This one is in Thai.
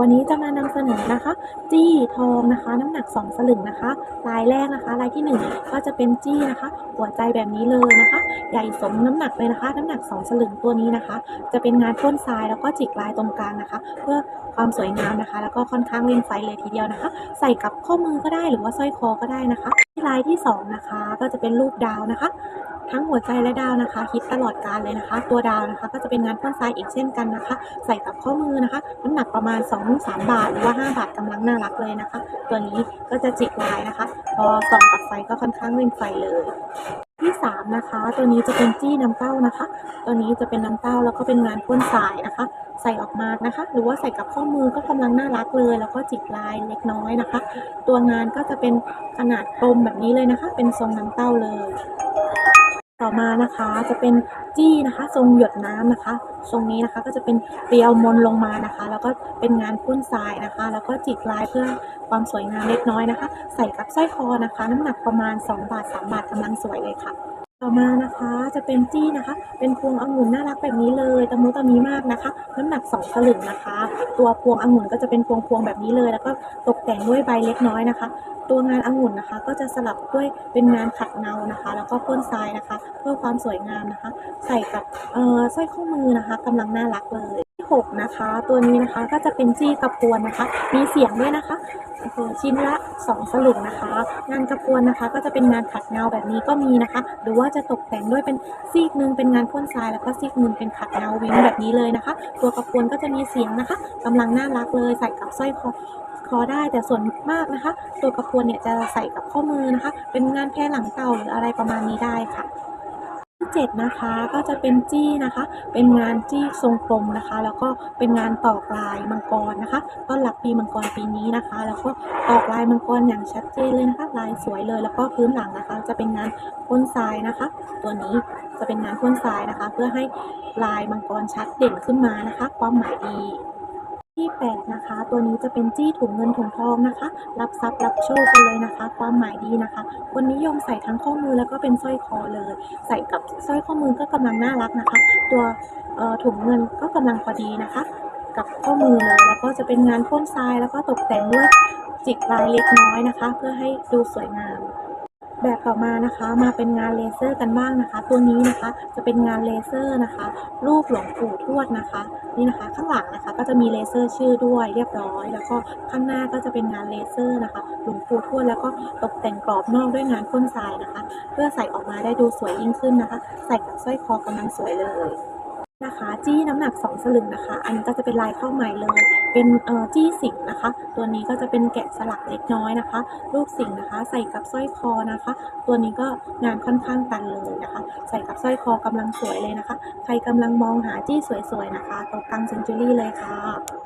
วันนี้จะมานำเสนอนะคะ จี้ทองนะคะ น้ำหนัก 2 สลึงนะคะ ลายแรกนะคะ ลายที่ 1 ก็จะเป็นจี้นะคะ หัวใจแบบนี้เลยนะคะ ใหญ่สมน้ำหนักเลยนะคะ น้ำหนัก 2 สลึงตัวนี้นะคะ จะเป็นงานพ่นทรายแล้วก็จิกลายตรงกลางนะคะ เพื่อความสวยงามนะคะ แล้วก็ค่อนข้างเล่นไฟเลยทีเดียวนะคะ ใส่กับข้อมือก็ได้หรือว่าสร้อยคอก็ได้นะคะลายที่สองนะคะก็จะเป็นรูปดาวนะคะ ทั้งหัวใจและดาวนะคะฮิตตลอดการเลยนะคะ ตัวดาวนะคะก็จะเป็นงานพ่นทรายอีกเช่นกันนะคะ ใส่กับข้อมือนะคะน้ำหนักประมาณ 2-3 บาทหรือว่า 5 บาทกำลังน่ารักเลยนะคะ ตัวนี้ก็จะจิกลายนะคะ พอส่องกับไฟก็ค่อนข้างเล่นไฟเลยที่สามนะคะ ตัวนี้จะเป็นจี้น้ำเต้านะคะ ตัวนี้จะเป็นน้ำเต้าแล้วก็เป็นงานพ่นทรายนะคะ ใส่ออกมานะคะ หรือว่าใส่กับข้อมือก็กำลังน่ารักเลย แล้วก็จิกลายเล็กน้อยนะคะ ตัวงานก็จะเป็นขนาดกลมแบบนี้เลยนะคะ เป็นทรงน้ำเต้าเลย ต่อมานะคะจะเป็นจี้นะคะทรงหยดน้ำนะคะ ทรงนี้นะคะก็จะเป็นเรียวมนลงมานะคะ แล้วก็เป็นงานพ่นทรายนะคะ แล้วก็จิกลายเพื่อความสวยงามเล็กน้อยนะคะ ใส่กับสร้อยคอนะคะ น้ำหนักประมาณ 2 บาท 3 บาทกำลังสวยเลยค่ะ ต่อมานะคะจะเป็นจี้นะคะ เป็นพวงองุ่นน่ารักแบบนี้เลยตะมุตะมีมากนะคะ น้ำหนัก2สลึงนะคะ ตัวพวงองุ่นก็จะเป็นพวงพวงแบบนี้เลย แล้วก็ตกแต่งด้วยใบเล็กน้อยนะคะ ตัวงานองุ่นนะคะ ก็จะสลับด้วยเป็นงานขัดเงานะคะ แล้วก็พ่นทรายนะคะ เพื่อความสวยงามนะคะ ใส่กับเออสร้อยข้อมือนะคะกำลังน่ารักเลย ที่หกนะคะ ตัวนี้นะคะก็จะเป็นจี้กระพวนนะคะ มีเสียงด้วยนะคะชิ้นละ 2 สลึงนะคะ งานกระพวนนะคะ ก็จะเป็นงานขัดเงาแบบนี้ก็มีนะคะ หรือว่าจะตกแต่งด้วยเป็นซีกหนึ่งเป็นงานพ่นทรายแล้วก็ซีกหนึ่งเป็นขัดเงาวิ้งแบบนี้เลยนะคะ ตัวกระพวนก็จะมีเสียงนะคะกำลังน่ารักเลยใส่กับสร้อยคอคอได้แต่ส่วนมากนะคะ ตัวกระพวนเนี่ยจะใส่กับข้อมือนะคะ เป็นงานแพรหลังเต่าหรืออะไรประมาณนี้ได้ค่ะ ที่เจ็ดนะคะก็จะเป็นจี้นะคะ เป็นงานจี้ทรงกลมนะคะ แล้วก็เป็นงานตอกลายมังกรนะคะต้อนรับปีมังกรปีนี้นะคะ แล้วก็ตอกลายมังกรอย่างชัดเจนเลยนะคะ ลายสวยเลย แล้วก็พื้นหลังนะคะ จะเป็นงานพ่นทรายนะคะ ตัวนี้จะเป็นงานพ่นทรายนะคะ เพื่อให้ลายมังกรชัดเด่นขึ้นมานะคะ ความหมายดี 8 นะคะ ตัวนี้จะเป็นจี้ถุงเงินถุงทองนะคะ รับทรัพย์รับโชคกันเลยนะคะ ความหมายดีนะคะ คนนิยมใส่ทั้งข้อมือแล้วก็เป็นสร้อยคอเลย ใส่กับสร้อยข้อมือก็กำลังน่ารักนะคะ ตัวถุงเงินก็กำลังพอดีนะคะ กับข้อมือเลยแล้วก็จะเป็นงานพ่นทรายแล้วก็ตกแต่งด้วยจิกลายเล็กน้อยนะคะ เพื่อให้ดูสวยงาม แบบต่อมานะคะมาเป็นงานเลเซอร์กันบ้างนะคะ ตัวนี้นะคะจะเป็นงานเลเซอร์นะคะ รูปหลวงปู่ทวดนะคะ นี่นะคะ ข้างหลังนะคะก็จะมีเลเซอร์ชื่อด้วยเรียบร้อย แล้วก็ข้างหน้าก็จะเป็นงานเลเซอร์นะคะหลวงปู่ทวดแล้วก็ตกแต่งกรอบนอกด้วยงานพ่นทรายนะคะ เพื่อใส่ออกมาได้ดูสวยยิ่งขึ้นนะคะ ใส่กับสร้อยคอกำลังสวยเลย นะคะ จี้น้ำหนัก 2 สลึงนะคะ อันนี้ก็จะเป็นลายข้าวใหม่เลย เป็นเอ่อจี้สิงห์นะคะ ตัวนี้ก็จะเป็นแกะสลักเล็กน้อยนะคะ รูปสิงห์นะคะ ใส่กับสร้อยคอนะคะ ตัวนี้ก็งานค่อนข้างตันเลยนะคะ ใส่กับสร้อยคอกำลังสวยเลยนะคะ ใครกำลังมองหาจี้สวยๆนะคะตกกังเซนจูรี่เลยค่ะ